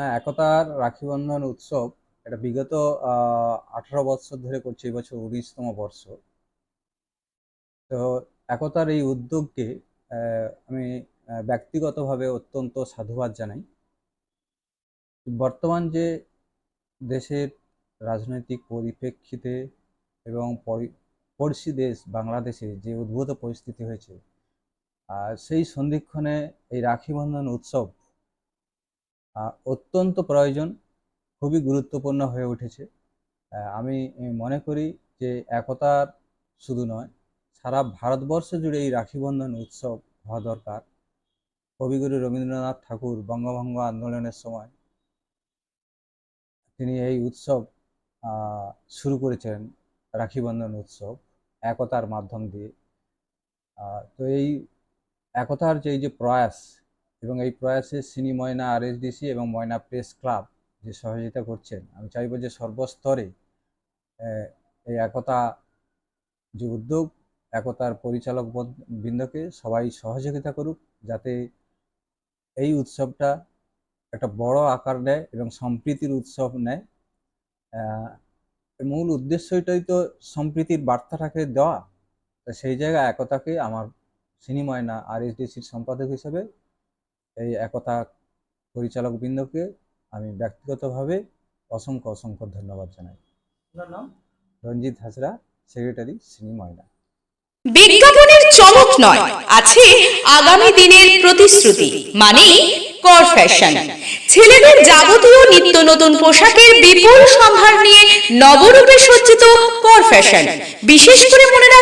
হ্যাঁ একতার রাখি বন্ধন উৎসব এটা বিগত আঠারো বছর ধরে করছে, এই বছর উনিশতম বর্ষ। তো একতার এই উদ্যোগকে আমি ব্যক্তিগতভাবে অত্যন্ত সাধুবাদ জানাই। বর্তমান যে দেশের রাজনৈতিক পরিপ্রেক্ষিতে এবং পড়শি দেশ বাংলাদেশে যে উদ্ভূত পরিস্থিতি হয়েছে সেই সন্ধিক্ষণে এই রাখি বন্ধন উৎসব অত্যন্ত প্রয়োজন, খুবই গুরুত্বপূর্ণ হয়ে উঠেছে। আমি মনে করি যে একতার শুধু নয়, সারা ভারতবর্ষ জুড়ে এই রাখি বন্ধন উৎসব হওয়া দরকার। কবিগুরু রবীন্দ্রনাথ ঠাকুর বঙ্গভঙ্গ আন্দোলনের সময় তিনি এই উৎসব শুরু করেছিলেন রাখি বন্ধন উৎসব একতার মাধ্যম দিয়ে। তো এই একতার যে যে প্রয়াস এবং এই প্রয়াসে সিনি ময়না, আরএসডিসি এবং ময়না প্রেস ক্লাব যে সহযোগিতা করছেন, আমি চাইব যে সর্বস্তরে এই একতা যে উদ্যোগ, একতার পরিচালক বৃন্দকে সবাই সহযোগিতা করুক, যাতে এই উৎসবটা একটা বড় আকার নেয় এবং সম্প্রীতির উৎসব নেয়। মূল উদ্দেশ্যটাই তো সম্প্রীতির বার্তাটাকে দেওয়া। সেই জায়গায় একতাকে আমার সিনেময়না আর এসডিসির সম্পাদক হিসেবে এই একতা পরিচালক বৃন্দকে আমি ব্যক্তিগতভাবে অসংখ্য অসংখ্য ধন্যবাদ জানাই। রঞ্জিত হাজরা সেক্রেটারি সিনেময়না বিজ্ঞাপনের চমক নয় আছে আগামী দিনের প্রতিশ্রুতি মানে কর ফ্যাশন ছেলেদের যাবতীয় নিত্য নতুন পোশাকের বিপুল সম্ভার নিয়ে নবরূপে সজ্জিত কর ফ্যাশন বিশেষ করে মনে